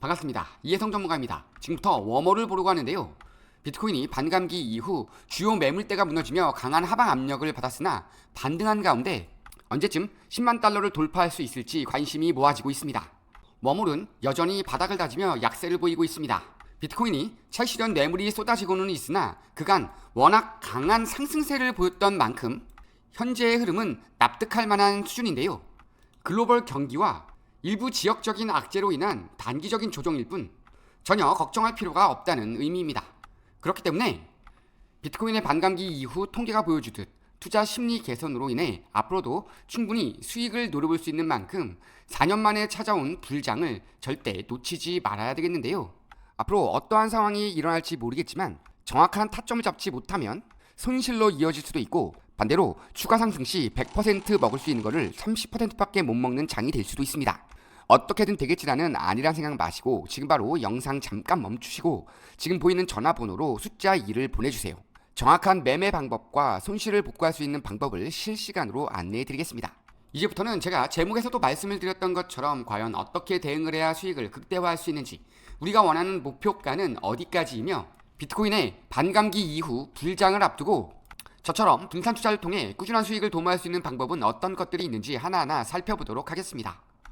반갑습니다. 이혜성 전문가입니다. 지금부터 워머를 보려고 하는데요. 비트코인이 반감기 이후 주요 매물대가 무너지며 강한 하방 압력을 받았으나 반등한 가운데 언제쯤 10만 달러를 돌파할 수 있을지 관심이 모아지고 있습니다. 워몰은 여전히 바닥을 다지며 약세를 보이고 있습니다. 비트코인이 찰시련 뇌물이 쏟아지고는 있으나 그간 워낙 강한 상승세를 보였던 만큼 현재의 흐름은 납득할 만한 수준인데요. 글로벌 경기와 일부 지역적인 악재로 인한 단기적인 조정일 뿐 전혀 걱정할 필요가 없다는 의미입니다. 그렇기 때문에 비트코인의 반감기 이후 통계가 보여주듯 투자 심리 개선으로 인해 앞으로도 충분히 수익을 노려볼 수 있는 만큼 4년 만에 찾아온 불장을 절대 놓치지 말아야 되겠는데요. 앞으로 어떠한 상황이 일어날지 모르겠지만 정확한 타점을 잡지 못하면 손실로 이어질 수도 있고 반대로 추가 상승 시 100% 먹을 수 있는 거를 30%밖에 못 먹는 장이 될 수도 있습니다. 어떻게든 되겠지라는 아니란 생각 마시고 지금 바로 영상 잠깐 멈추시고 지금 보이는 전화번호로 숫자 2를 보내주세요. 정확한 매매 방법과 손실을 복구할 수 있는 방법을 실시간으로 안내해 드리겠습니다. 이제부터는 제가 제목에서도 말씀을 드렸던 것처럼 과연 어떻게 대응을 해야 수익을 극대화할 수 있는지 우리가 원하는 목표가는 어디까지이며 비트코인의 반감기 이후 불장을 앞두고 저처럼 분산 투자를 통해 꾸준한 수익을 도모할 수 있는 방법은 어떤 것들이 있는지 하나하나 살펴보도록 하겠습니다.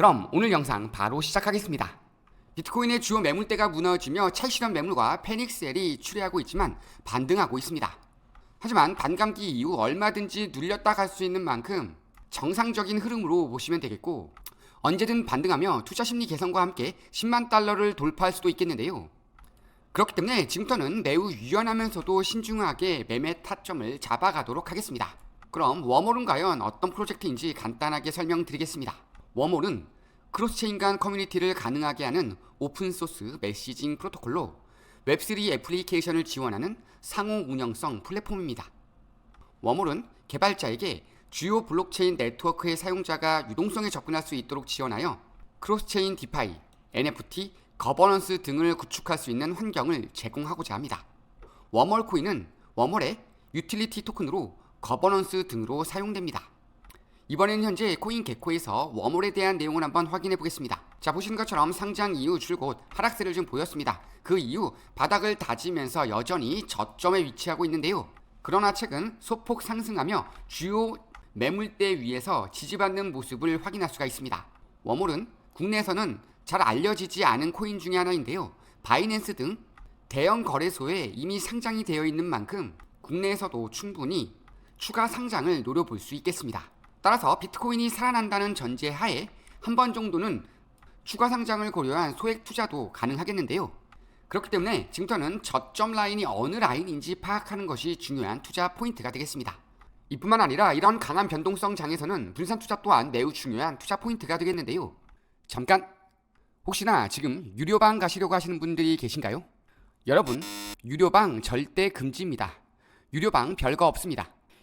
그럼 오늘 영상 바로 시작하겠습니다. 비트코인의 주요 매물대가 무너지며 찰실현 매물과 패닉셀이 출해하고 있지만 반등하고 있습니다. 하지만 반감기 이후 얼마든지 눌렸다 갈 수 있는 만큼 정상적인 흐름으로 보시면 되겠고 언제든 반등하며 투자 심리 개선과 함께 10만 달러를 돌파할 수도 있겠는데요. 그렇기 때문에 지금부터는 매우 유연하면서도 신중하게 매매 타점을 잡아가도록 하겠습니다. 그럼 워몰은 과연 어떤 프로젝트인지 간단하게 설명드리겠습니다. 워몰은 크로스체인 간 커뮤니티를 가능하게 하는 오픈소스 메시징 프로토콜로 웹3 애플리케이션을 지원하는 상호 운영성 플랫폼입니다. 워몰은 개발자에게 주요 블록체인 네트워크의 사용자가 유동성에 접근할 수 있도록 지원하여 크로스체인 디파이, NFT, 거버넌스 등을 구축할 수 있는 환경을 제공하고자 합니다. 워멀 코인은 워멀의 유틸리티 토큰으로 거버넌스 등으로 사용됩니다. 이번에는 현재 코인 개코에서 워몰에 대한 내용을 한번 확인해 보겠습니다. 자 보시는 것처럼 상장 이후 줄곧 하락세를 좀 보였습니다. 그 이후 바닥을 다지면서 여전히 저점에 위치하고 있는데요. 그러나 최근 소폭 상승하며 주요 매물대 위에서 지지받는 모습을 확인할 수가 있습니다. 워몰은 국내에서는 잘 알려지지 않은 코인 중의 하나인데요. 바이낸스 등 대형 거래소에 이미 상장이 되어 있는 만큼 국내에서도 충분히 추가 상장을 노려볼 수 있겠습니다. 따라서 비트코인이 살아난다는 전제 하에 한 번 정도는 추가 상장을 고려한 소액 투자도 가능하겠는데요. 그렇기 때문에 지금부터는 저점 라인이 어느 라인인지 파악하는 것이 중요한 투자 포인트가 되겠습니다. 이뿐만 아니라 이런 강한 변동성 장에서는 분산 투자 또한 매우 중요한 투자 포인트가 되겠는데요. 잠깐 혹시나 지금 유료방 가시려고 하시는 분들이 계신가요? 여러분, 유료방 절대 금지입니다. 유료방 별거 없습니다.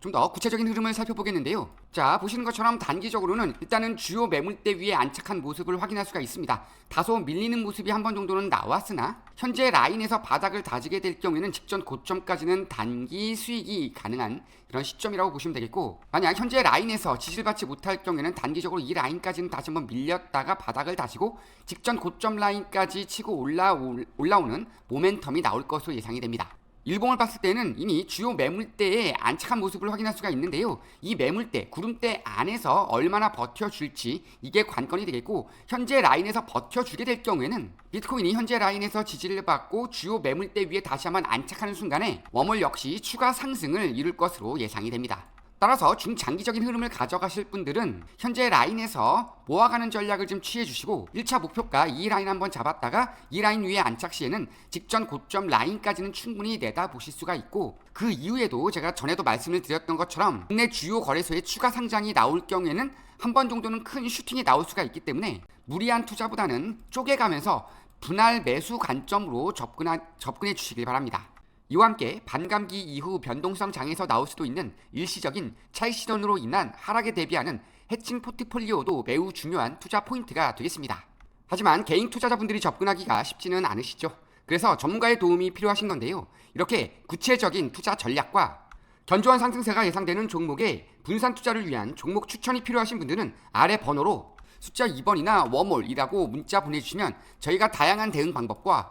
좀 더 구체적인 흐름을 살펴보겠는데요. 자, 보시는 것처럼 단기적으로는 일단은 주요 매물대 위에 안착한 모습을 확인할 수가 있습니다. 다소 밀리는 모습이 한 번 정도는 나왔으나 현재 라인에서 바닥을 다지게 될 경우에는 직전 고점까지는 단기 수익이 가능한 그런 시점이라고 보시면 되겠고 만약 현재 라인에서 지지를 받지 못할 경우에는 단기적으로 이 라인까지는 다시 한번 밀렸다가 바닥을 다지고 직전 고점 라인까지 치고 올라오, 올라오는 모멘텀이 나올 것으로 예상이 됩니다. 일봉을 봤을 때는 이미 주요 매물대에 안착한 모습을 확인할 수가 있는데요. 이 매물대, 구름대 안에서 얼마나 버텨줄지 이게 관건이 되겠고 현재 라인에서 버텨주게 될 경우에는 비트코인이 현재 라인에서 지지를 받고 주요 매물대 위에 다시 한번 안착하는 순간에 웜월 역시 추가 상승을 이룰 것으로 예상이 됩니다. 따라서 중장기적인 흐름을 가져가실 분들은 현재 라인에서 모아가는 전략을 좀 취해 주시고 1차 목표가 이 라인 한번 잡았다가 이 라인 위에 안착 시에는 직전 고점 라인까지는 충분히 내다 보실 수가 있고 그 이후에도 제가 전에도 말씀을 드렸던 것처럼 국내 주요 거래소에 추가 상장이 나올 경우에는 한 번 정도는 큰 슈팅이 나올 수가 있기 때문에 무리한 투자보다는 쪼개가면서 분할 매수 관점으로 접근하, 접근해 주시길 바랍니다. 이와 함께 반감기 이후 변동성 장에서 나올 수도 있는 일시적인 차익 실현으로 인한 하락에 대비하는 해칭 포트폴리오도 매우 중요한 투자 포인트가 되겠습니다. 하지만 개인 투자자분들이 접근하기가 쉽지는 않으시죠. 그래서 전문가의 도움이 필요하신 건데요. 이렇게 구체적인 투자 전략과 견조한 상승세가 예상되는 종목에 분산 투자를 위한 종목 추천이 필요하신 분들은 아래 번호로 숫자 2번이나 워몰이라고 문자 보내주시면 저희가 다양한 대응 방법과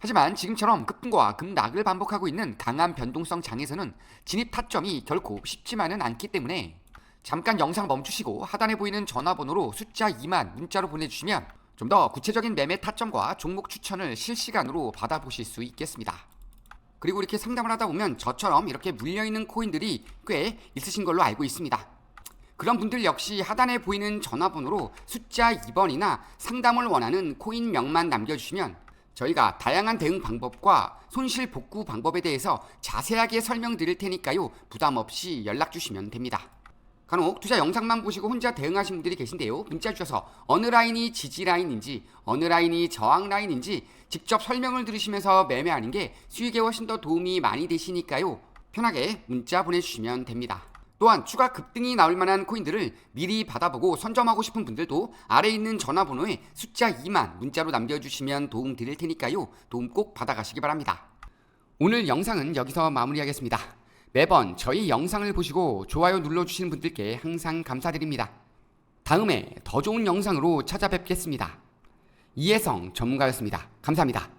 하지만 지금처럼 급등과 급락을 반복하고 있는 강한 변동성 장에서는 진입 타점이 결코 쉽지만은 않기 때문에 잠깐 영상 멈추시고 하단에 보이는 전화번호로 숫자 2만 문자로 보내주시면 좀 더 구체적인 매매 타점과 종목 추천을 실시간으로 받아보실 수 있겠습니다. 그리고 이렇게 상담을 하다 보면 저처럼 이렇게 물려있는 코인들이 꽤 있으신 걸로 알고 있습니다. 그런 분들 역시 하단에 보이는 전화번호로 숫자 2번이나 상담을 원하는 코인명만 남겨주시면 저희가 다양한 대응 방법과 손실 복구 방법에 대해서 자세하게 설명드릴 테니까요. 부담 없이 연락 주시면 됩니다. 간혹 투자 영상만 보시고 혼자 대응하신 분들이 계신데요. 문자 주셔서 어느 라인이 지지 라인인지 어느 라인이 저항 라인인지 직접 설명을 들으시면서 매매하는 게 수익에 훨씬 더 도움이 많이 되시니까요. 편하게 문자 보내주시면 됩니다. 또한 추가 급등이 나올 만한 코인들을 미리 받아보고 선점하고 싶은 분들도 아래 있는 전화번호에 숫자 2만 문자로 남겨주시면 도움 드릴 테니까요. 도움 꼭 받아가시기 바랍니다. 오늘 영상은 여기서 마무리하겠습니다. 매번 저희 영상을 보시고 좋아요 눌러주시는 분들께 항상 감사드립니다. 다음에 더 좋은 영상으로 찾아뵙겠습니다. 이혜성 전문가였습니다. 감사합니다.